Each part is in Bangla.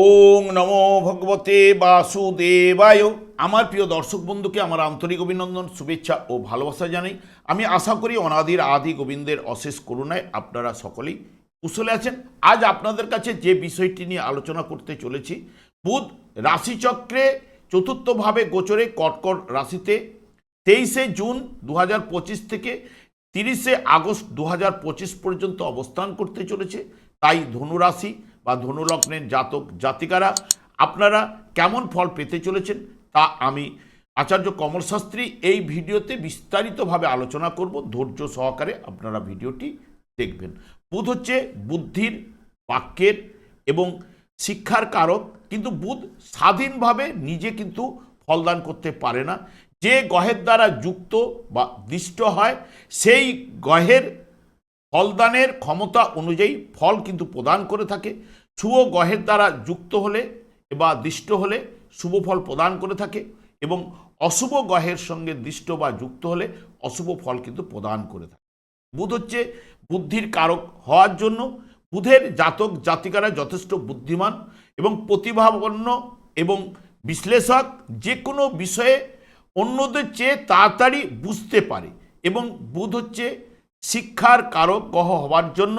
ওং নমো ভগবতে বাসুদেবায়। আমার প্রিয় দর্শক বন্ধুকে আমার আন্তরিক অভিনন্দন, শুভেচ্ছা ও ভালোবাসা জানাই। আমি আশা করি অনাদির আদি গোবিন্দের অশেষ করুণায় আপনারা সকলেই কুশলে আছেন। আজ আপনাদের কাছে যে বিষয়টি নিয়ে আলোচনা করতে চলেছি, বুধ রাশিচক্রে চতুর্থভাবে গোচরে কটকট রাশিতে তেইশে জুন দু হাজার পঁচিশ থেকে তিরিশে আগস্ট দু হাজার পঁচিশ পর্যন্ত অবস্থান করতে চলেছে। তাই ধনুরাশি বা ধনুলগ্নের জাতক, জাতিকারা, আপনারা কেমন ফল পেতে চলেছেন তা আমি আচার্য কমল শাস্ত্রী এই ভিডিওতে বিস্তারিতভাবে আলোচনা করব। ধৈর্য সহকারে আপনারা ভিডিওটি দেখবেন। বুধ হচ্ছে বুদ্ধির বাক্যের এবং শিক্ষার কারক, কিন্তু বুধ স্বাধীনভাবে নিজে কিন্তু ফলদান করতে পারে না। যে গহের দ্বারা যুক্ত বা দৃষ্ট হয়, সেই গ্রহের ফলদানের ক্ষমতা অনুযায়ী ফল কিন্তু প্রদান করে থাকে। শুভ গ্রহের দ্বারা যুক্ত হলে বা দৃষ্ট হলে শুভ ফল প্রদান করে থাকে এবং অশুভ গ্রহের সঙ্গে দৃষ্ট বা যুক্ত হলে অশুভ ফল কিন্তু প্রদান করে থাকে। বুধ হচ্ছে বুদ্ধির কারক হওয়ার জন্য বুধের জাতক জাতিকারা যথেষ্ট বুদ্ধিমান এবং প্রতিভাবন্ন এবং বিশ্লেষক। যে কোনো বিষয়ে অন্যদের চেয়ে তাড়াতাড়ি বুঝতে পারে এবং বুধ হচ্ছে শিক্ষার কারক গহ হওয়ার জন্য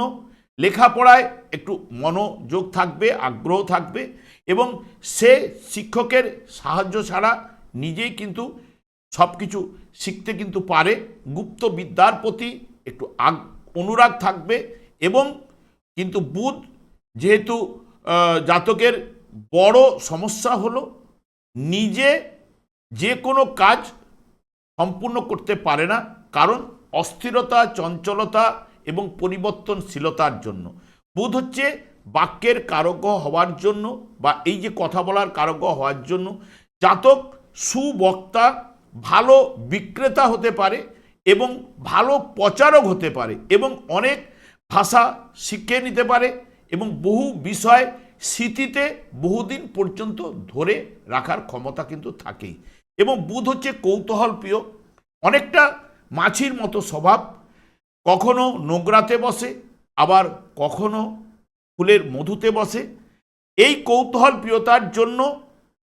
লেখাপড়ায় একটু মনোযোগ থাকবে, আগ্রহ থাকবে এবং সে শিক্ষকের সাহায্য ছাড়া নিজেই কিন্তু সব কিছু শিখতে কিন্তু পারে। গুপ্ত বিদ্যার প্রতি একটু আগ, অনুরাগ থাকবে এবং কিন্তু বুধ যেহেতু জাতকের বড় সমস্যা হলো নিজে যে কোনো কাজ সম্পূর্ণ করতে পারে না। কারণ অস্থিরতা, চঞ্চলতা এবং পরিবর্তনশীলতার জন্য। বুধ হচ্ছে বাক্যের কারক হওয়ার জন্য বা এই যে কথা বলার কারক হওয়ার জন্য জাতক, সুবক্তা, ভালো বিক্রেতা হতে পারে এবং ভালো প্রচারক হতে পারে এবং অনেক ভাষা শিখে নিতে পারে এবং বহু বিষয় স্মৃতিতে বহুদিন পর্যন্ত ধরে রাখার ক্ষমতা কিন্তু থাকেই। এবং বুধ হচ্ছে কৌতূহল প্রিয় অনেকটা মাছির মতো স্বভাব। কখনো নোংরাতে বসে, আবার কখনো ফুলের মধুতে বসে। এই কৌতূহল প্রিয়তার জন্য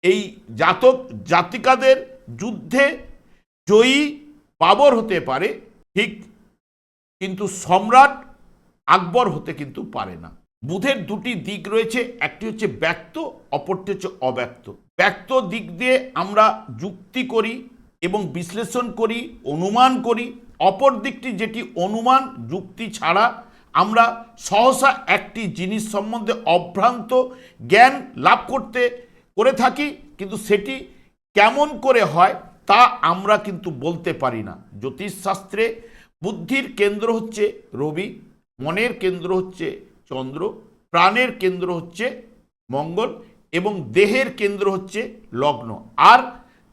এই জাতক জাতিকাদের যুদ্ধে জয়ী বাবর হতে পারে, ঠিক, কিন্তু সম্রাট আকবর হতে কিন্তু পারে না। বুধের দুটি দিক রয়েছে, একটি হচ্ছে ব্যক্ত, অপরটি হচ্ছে অব্যক্ত। ব্যক্ত দিক দিয়ে আমরা যুক্তি করি এবং বিশ্লেষণ করি, অনুমান করি, অপর দিকটি যেটি অনুমান, যুক্তি ছাড়া আমরা সহসা একটি জিনিস সম্বন্ধে অভ্রান্ত জ্ঞান লাভ করতে, করে থাকি, কিন্তু সেটি কেমন করে হয় তা আমরা কিন্তু বলতে পারি না। জ্যোতিষশাস্ত্রে বুদ্ধির কেন্দ্র হচ্ছে রবি, মনের কেন্দ্র হচ্ছে চন্দ্র, প্রাণের কেন্দ্র হচ্ছে মঙ্গল এবং দেহের কেন্দ্র হচ্ছে লগ্ন। আর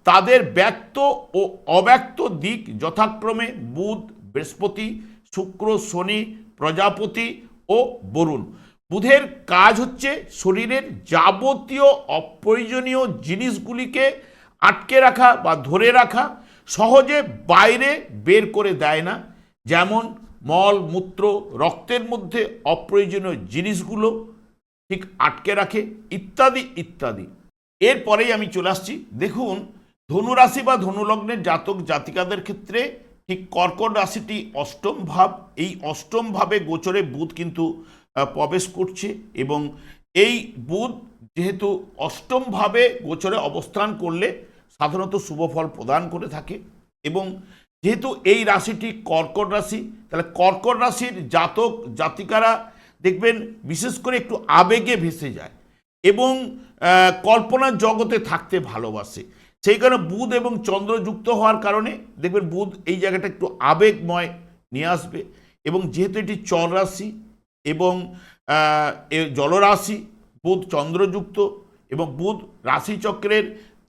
তাদের ব্যক্ত ও অব্যক্ত দিক যথাক্রমে বুধ, বৃহস্পতি, শুক্র, শনি, প্রজাপতি ও বরুণ। বুধের কাজ হচ্ছে শরীরের যাবতীয় অপ্রয়োজনীয় জিনিসগুলিকে আটকে রাখা বা ধরে রাখা, সহজে বাইরে বের করে দেয় না। যেমন মল, মূত্র, রক্তের মধ্যে অপ্রয়োজনীয় জিনিসগুলো ঠিক আটকে রাখে, ইত্যাদি ইত্যাদি। এরপরেই আমি চলে আসছি। দেখুন ধনুরাশি বা ধনুলগ্নের জাতক জাতিকাদের ক্ষেত্রে ঠিক কর্কট রাশিটি অষ্টম ভাব। এই অষ্টম ভাবে গোচরে বুধ কিন্তু প্রবেশ করছে এবং এই বুধ যেহেতু অষ্টম ভাবে গোচরে অবস্থান করলে সাধারণত শুভ ফল প্রদান করে থাকে এবং যেহেতু এই রাশিটি কর্কট রাশি, তাহলে কর্কট রাশির জাতক জাতিকারা দেখবেন বিশেষ করে একটু আবেগে ভেসে যায় এবং কল্পনার জগতে থাকতে ভালোবাসে। সেই কারণে বুধ এবং চন্দ্র যুক্ত হওয়ার কারণে দেখবেন বুধ এই জায়গাটা একটু আবেগময় নিয়ে আসবে এবং যেহেতু এটি চর রাশি এবং জলরাশি, বুধ চন্দ্রযুক্ত এবং বুধ রাশিচক্রের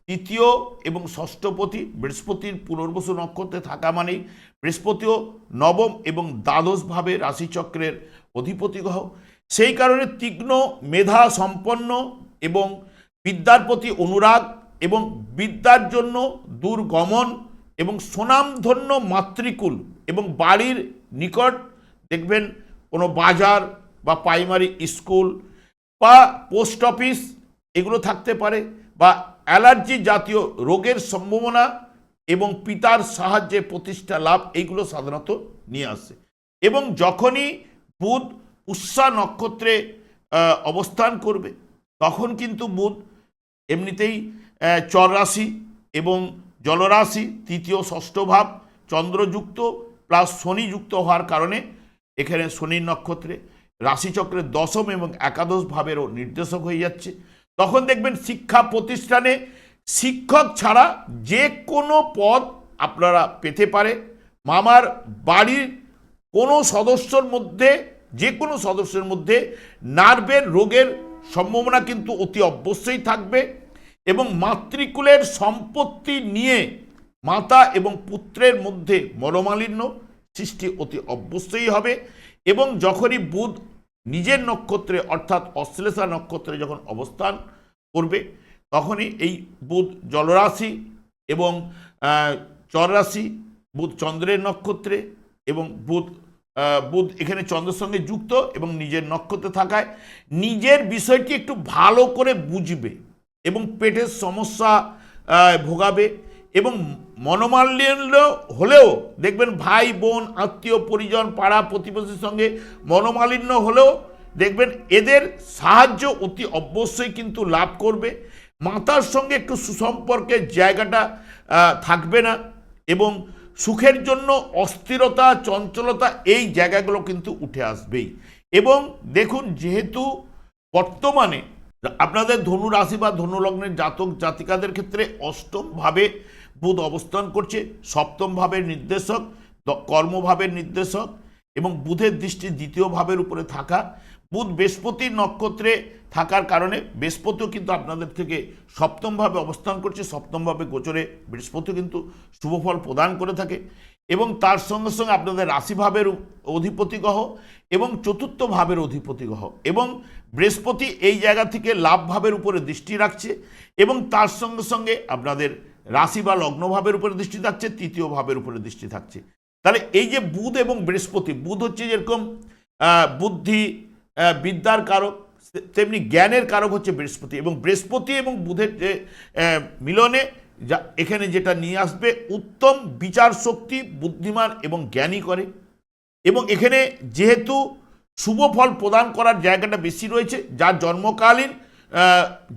তৃতীয় এবং ষষ্ঠপতি বৃহস্পতির পুনর্বসু নক্ষত্রে থাকা মানেই বৃহস্পতিও নবম এবং দ্বাদশভাবে রাশিচক্রের অধিপতি গ্রহ। সেই কারণে তীক্ষ্ণ মেধা সম্পন্ন এবং বিদ্যার প্রতি অনুরাগ এবং বিদ্যার জন্য দূরগমন এবং সুনামধন্য মাতৃকুল এবং বাড়ির নিকট দেখবেন কোনো বাজার বা প্রাইমারি স্কুল বা পোস্ট অফিস এগুলো থাকতে পারে বা অ্যালার্জি জাতীয় রোগের সম্ভাবনা এবং পিতার সাহায্যে প্রতিষ্ঠা লাভ এইগুলো সাধারণত নিয়ে আসে। এবং যখনই বুধ উৎসা নক্ষত্রে অবস্থান করবে, তখন কিন্তু বুধ এমনিতেই আহ, চর রাশি এবং জলরাশি তৃতীয় ষষ্ঠ ভাব চন্দ্রযুক্ত প্লাস শনিযুক্ত হওয়ার কারণে এখানে শনির নক্ষত্রে রাশিচক্রের দশম এবং একাদশ ভাবেরও নির্দেশক হয়ে যাচ্ছে। তখন দেখবেন শিক্ষা প্রতিষ্ঠানে শিক্ষক ছাড়া যে কোনো পদ আপনারা পেতে পারে। মামার বাড়ির কোনো সদস্যর মধ্যে যে কোনো সদস্যের মধ্যে নার্ভের রোগের সম্ভাবনা কিন্তু অতি অবশ্যই থাকবে। এবং মাতৃকুলের সম্পত্তি নিয়ে মাতা এবং পুত্রের মধ্যে মরমালিন্য সৃষ্টি অতি অবশ্যই হবে এবং যখনই বুধ নিজের নক্ষত্রে অর্থাৎ অশ্লেষা নক্ষত্রে যখন অবস্থান করবে, তখনই এই বুধ জলরাশি এবং চররাশি, বুধ চন্দ্রের নক্ষত্রে এবং বুধ বুধ এখানে চন্দ্রের সঙ্গে যুক্ত এবং নিজের নক্ষত্রে থাকায় নিজের বিষয়টি একটু ভালো করে বুঝবে। এবং পেটের সমস্যা ভোগাবে এবং মনোমালিন্য হলেও দেখবেন ভাই, বোন, আত্মীয়, পরিজন, পাড়া, প্রতিবেশীর সঙ্গে মনোমালিন্য হলেও দেখবেন এদের সাহায্য অতি অবশ্যই কিন্তু লাভ করবে। মাতার সঙ্গে একটু সুসম্পর্কের জায়গাটা থাকবে না এবং সুখের জন্য অস্থিরতা, চঞ্চলতা এই জায়গাগুলো কিন্তু উঠে আসবেই। এবং দেখুন, যেহেতু বর্তমানে আপনাদের ধনু রাশি বা ধনু লগ্নের জাতক জাতিকাদের ক্ষেত্রে অষ্টম ভাবে বুধ অবস্থান করছে সপ্তম ভাবের নির্দেশক কর্মভাবের নির্দেশক এবং বুধের দৃষ্টি দ্বিতীয় ভাবের উপরে থাকা। বুধ বৃহস্পতির নক্ষত্রে থাকার কারণে বৃহস্পতিও কিন্তু আপনাদের থেকে সপ্তমভাবে অবস্থান করছে, সপ্তমভাবে গোচরে বৃহস্পতি কিন্তু শুভফল প্রদান করে থাকে। এবং তার সঙ্গে সঙ্গে আপনাদের রাশিভাবের অধিপতি গ্রহ এবং চতুর্থ ভাবের অধিপতি গ্রহ এবং বৃহস্পতি এই জায়গা থেকে লাভভাবের উপরে দৃষ্টি রাখছে এবং তার সঙ্গে সঙ্গে আপনাদের রাশি বা লগ্নভাবের উপরে দৃষ্টি থাকছে, তৃতীয় ভাবের উপরে দৃষ্টি থাকছে। তাহলে এই যে বুধ এবং বৃহস্পতি, বুধ হচ্ছে যেরকম বুদ্ধি বিদ্যার কারক, তেমনি জ্ঞানের কারক হচ্ছে বৃহস্পতি এবং বৃহস্পতি এবং বুধের যে মিলনে যা এখানে যেটা নিয়ে আসবে, উত্তম বিচার শক্তি বুদ্ধিমান এবং জ্ঞানী করে। এবং এখানে যেহেতু শুভ ফল প্রদান করার জায়গাটা বেশি রয়েছে, যার জন্মকালীন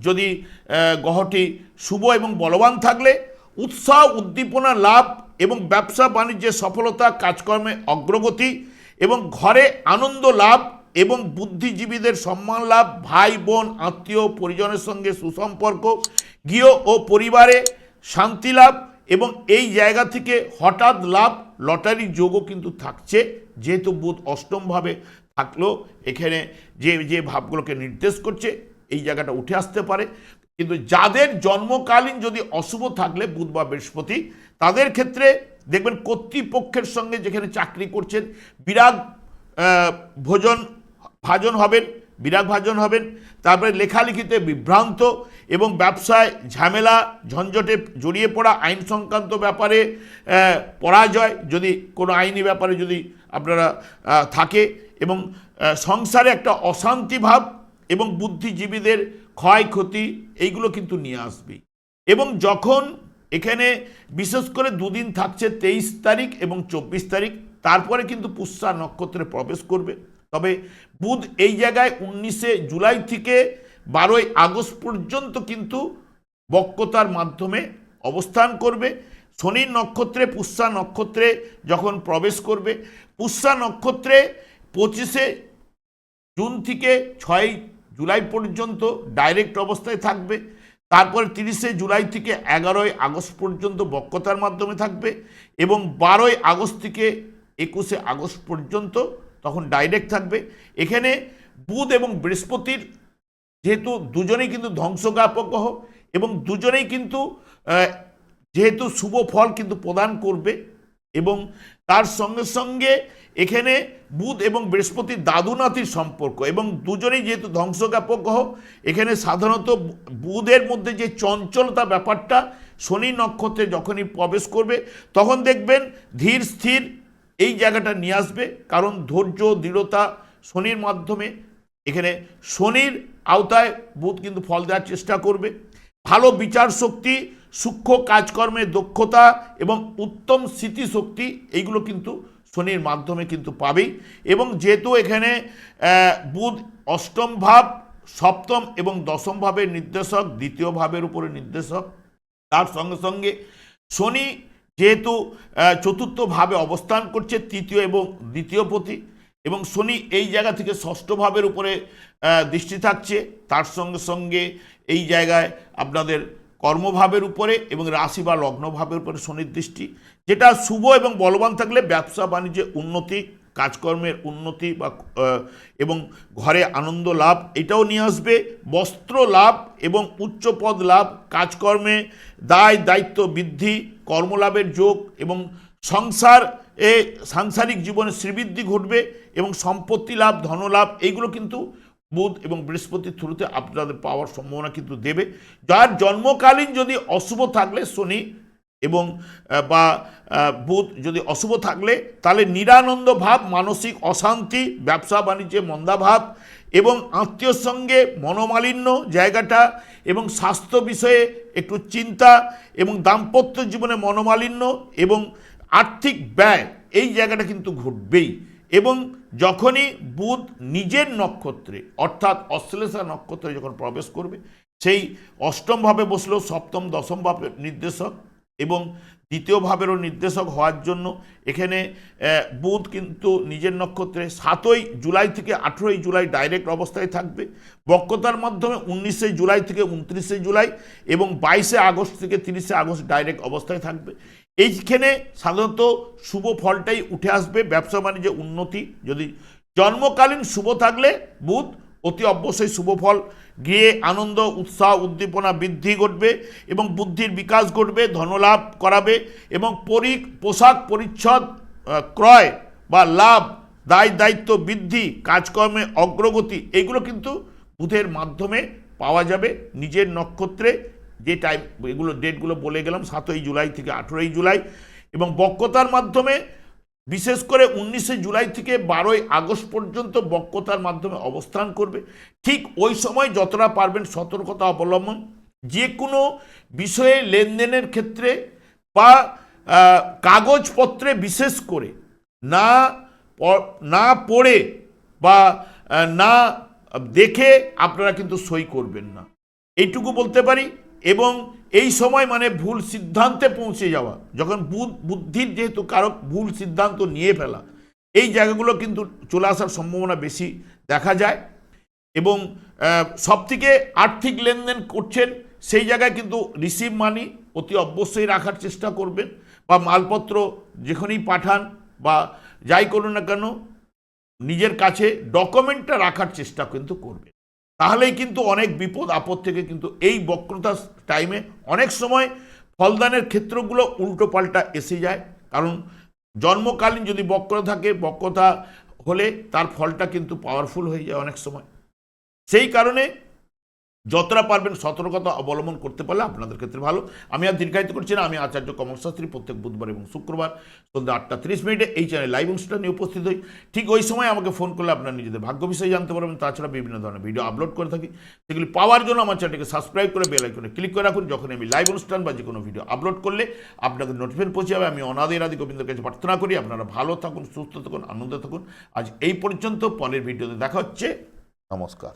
যদি গ্রহটি শুভ এবং বলবান থাকলে, উৎসাহ, উদ্দীপনা, লাভ এবং ব্যবসা বাণিজ্যে সফলতা, কাজকর্মে অগ্রগতি এবং ঘরে আনন্দ লাভ এবং বুদ্ধিজীবীদের সম্মান লাভ, ভাই, বোন, আত্মীয়, পরিজনের সঙ্গে সুসম্পর্ক, গৃহ ও পরিবারে শান্তি লাভ এবং এই জায়গা থেকে হঠাৎ লাভ, লটারি যোগও কিন্তু থাকছে। যেহেতু বুধ অষ্টমভাবে থাকলেও এখানে যে যে ভাবগুলোকে নির্দেশ করছে, এই জায়গাটা উঠে আসতে পারে। কিন্তু যাদের জন্মকালীন যদি অশুভ থাকলে, বুধ বা বৃহস্পতি, তাদের ক্ষেত্রে দেখবেন কর্তৃপক্ষের সঙ্গে যেখানে চাকরি করছেন, বিরাগ ভোজন, ভাজন হবেন, বিরাগ ভাজন হবেন, তারপরে লেখালেখিতে বিভ্রান্ত এবং ব্যবসায় ঝামেলা, ঝঞ্ঝটে জড়িয়ে পড়া আইন সংক্রান্ত ব্যাপারে পরাজয় যদি কোনো আইনি ব্যাপারে যদি আপনারা থাকে এবং সংসারে একটা অশান্তি ভাব এবং বুদ্ধিজীবীদের ক্ষয়ক্ষতি, এইগুলো কিন্তু নিয়ে আসবে। এবং যখন এখানে বিশেষ করে দুদিন থাকছে তেইশ তারিখ এবং চব্বিশ তারিখ, তারপরে কিন্তু পুষ্যা নক্ষত্রে প্রবেশ করবে। তবে বুধ এই জায়গায় উনিশে জুলাই থেকে বারোই আগস্ট পর্যন্ত কিন্তু বক্রতার মাধ্যমে অবস্থান করবে। শনির নক্ষত্রে, পুষ্যা নক্ষত্রে যখন প্রবেশ করবে, পুষ্যা নক্ষত্রে পঁচিশে জুন থেকে ছয় জুলাই পর্যন্ত ডাইরেক্ট অবস্থায় থাকবে। তারপরে তিরিশে জুলাই থেকে এগারোই আগস্ট পর্যন্ত বক্রতার মাধ্যমে থাকবে এবং বারোই আগস্ট থেকে একুশে আগস্ট পর্যন্ত তখন ডাইরেক্ট থাকবে। এখানে বুধ এবং বৃহস্পতির যেহেতু দুজনেই কিন্তু ধ্বংসজ্ঞাপক গ্রহ এবং দুজনেই কিন্তু যেহেতু শুভ ফল কিন্তু প্রদান করবে এবং তার সঙ্গে সঙ্গে এখানে বুধ এবং বৃহস্পতির দাদু নাতির সম্পর্ক এবং দুজনেই যেহেতু ধ্বংসজ্ঞাপক এখানে সাধারণত বুধের মধ্যে যে চঞ্চলতা ব্যাপারটা, শনি নক্ষত্রে যখনই প্রবেশ করবে, তখন দেখবেন ধীর স্থির এই জায়গাটা নিয়ে আসবে। কারণ ধৈর্য, দৃঢ়তা শনির মাধ্যমে। এখানে শনির আওতায় বুধ কিন্তু ফল দেওয়ার চেষ্টা করবে। ভালো বিচার শক্তি, সূক্ষ্ম কাজকর্মের দক্ষতা এবং উত্তম স্মৃতিশক্তি, এইগুলো কিন্তু শনির মাধ্যমে কিন্তু পাবেই। এবং যেহেতু এখানে বুধ অষ্টম ভাব, সপ্তম এবং দশম ভাবের নির্দেশক, দ্বিতীয় ভাবের উপরে নির্দেশক, তার সঙ্গে সঙ্গে শনি যেহেতু চতুর্থ ভাবে অবস্থান করছে, তৃতীয় এবং দ্বিতীয় পতি এবং শনি এই জায়গা থেকে ষষ্ঠ ভাবের উপরে দৃষ্টি থাকছে। তার সঙ্গে সঙ্গে এই জায়গায় আপনাদের কর্মভাবের উপরে এবং রাশি বা লগ্নভাবের উপরে শনির দৃষ্টি, যেটা শুভ এবং বলবান থাকলে ব্যবসা, বাণিজ্যে উন্নতি, কাজকর্মের উন্নতি বা এবং ঘরে আনন্দ লাভ, এটাও নিয়ে আসবে। বস্ত্র লাভ এবং উচ্চ পদ লাভ, কাজকর্মে দায়, দায়িত্ব বৃদ্ধি, কর্মলাভের যোগ এবং সংসার এ সাংসারিক জীবনে শ্রীবৃদ্ধি ঘটবে এবং সম্পত্তি লাভ ধনলাভ এইগুলো কিন্তু বুধ এবং বৃহস্পতির থ্রুতে আপনাদের পাওয়ার সম্ভাবনা কিন্তু দেবে। যার জন্মকালীন যদি অশুভ থাকলে শনি এবং বা বুধ যদি অশুভ থাকলে, তাহলে নিরানন্দ ভাব, মানসিক অশান্তি, ব্যবসা, বাণিজ্যে মন্দাভাব এবং আত্মীয়র সঙ্গে মনোমালিন্য জায়গাটা এবং স্বাস্থ্য বিষয়ে একটু চিন্তা এবং দাম্পত্য জীবনে মনোমালিন্য এবং আর্থিক ব্যয় এই জায়গাটা কিন্তু ঘটবেই। এবং যখনই বুধ নিজের নক্ষত্রে, অর্থাৎ অশ্লেষা নক্ষত্রে যখন প্রবেশ করবে, সেই অষ্টম ভাবে বসল, সপ্তম, দশম ভাবের নির্দেশক এবং দ্বিতীয় ভাবেরও নির্দেশক হওয়ার জন্য এখানে বুধ কিন্তু নিজের নক্ষত্রে সাতই জুলাই থেকে আঠেরোই জুলাই ডাইরেক্ট অবস্থায় থাকবে। বক্রতার মাধ্যমে উনিশে জুলাই থেকে উনত্রিশে জুলাই এবং বাইশে আগস্ট থেকে তিরিশে আগস্ট ডাইরেক্ট অবস্থায় থাকবে। এইখানে সাধারণত শুভ ফলটাই উঠে আসবে, ব্যবসা বাণিজ্যে উন্নতি। যদি জন্মকালীন শুভ থাকলে বুধ অতি অবশ্যই শুভ ফল। গিয়ে আনন্দ, উৎসাহ, উদ্দীপনা বৃদ্ধি ঘটবে এবং বুদ্ধির বিকাশ ঘটবে, ধনলাভ করাবে এবং পরি পোশাক পরিচ্ছদ ক্রয় বা লাভ, দায় দায়িত্ব বৃদ্ধি, কাজকর্মে অগ্রগতি, এগুলো কিন্তু বুধের মাধ্যমে পাওয়া যাবে। নিজের নক্ষত্রে যে টাইম এগুলো ডেটগুলো বলে গেলাম, সাতই জুলাই থেকে আঠেরোই জুলাই এবং বক্রতার মাধ্যমে, বিশেষ করে উনিশে জুলাই থেকে বারোই আগস্ট পর্যন্ত বক্রতার মাধ্যমে অবস্থান করবে। ঠিক ওই সময় যতটা পারবেন সতর্কতা অবলম্বন। যে কোনো বিষয়ে লেনদেনের ক্ষেত্রে বা কাগজপত্রে বিশেষ করে না না পড়ে বা না দেখে আপনারা কিন্তু সই করবেন না। এইটুকু বলতে পারি। এবং এই সময় মানে ভুল সিদ্ধান্তে পৌঁছে যাওয়া, যখন বুদ্ধির যেহেতু কারক, ভুল সিদ্ধান্ত নিয়ে ফেলা, এই জায়গাগুলো কিন্তু চলে আসার সম্ভাবনা বেশি দেখা যায় এবং সব থেকে আর্থিক লেনদেন করছেন সেই জায়গায় কিন্তু রিসিভ মানি অতি অবশ্যই রাখার চেষ্টা করবেন বা মালপত্র যেখানেই পাঠান বা যাই করুন না কেন, নিজের কাছে ডকুমেন্টটা রাখার চেষ্টা কিন্তু করবে তাহলেই কিন্তু অনেক বিপদ, আপদ থেকে কিন্তু এই বক্রতা টাইমে অনেক সময় ফলদানের ক্ষেত্রগুলো উল্টো পাল্টা এসে যায়। কারণ জন্মকালীন যদি বক্র থাকে, বক্রতা হলে তার ফলটা কিন্তু পাওয়ারফুল হয়ে যায় অনেক সময়। সেই কারণে যতটা পারবেন সতর্কতা অবলম্বন করতে পারলে আপনাদের ক্ষেত্রে ভালো। আমি আর দীর্ঘায়িত করছি না, আমি আচার্য কমল শাস্ত্রী প্রত্যেক বুধবার এবং শুক্রবার সন্ধ্যা আটটা তিরিশ মিনিটে এই চ্যানেল লাইভ অনুষ্ঠানে উপস্থিত হই। ঠিক ওই সময় আমাকে ফোন করলে আপনার নিজেদের ভাগ্য বিষয়ে জানতে পারবেন, তাছাড়া বিভিন্ন ধরনের ভিডিও আপলোড করে থাকি। সেগুলি পাওয়ার জন্য আমার চ্যানেলকে সাবস্ক্রাইব করে বেল আইকনে ক্লিক করে রাখুন। যখন আমি লাইভ অনুষ্ঠান বা যে কোনো ভিডিও আপলোড করলে আপনাদের নোটিফিকেশন পৌঁছে যাবে। আমি অনাদের আদি গোবিন্দের কাছে প্রার্থনা করি, আপনারা ভালো থাকুন, সুস্থ থাকুন, আনন্দে থাকুন। আজ এই পর্যন্ত, পরের ভিডিওতে দেখা হচ্ছে। নমস্কার।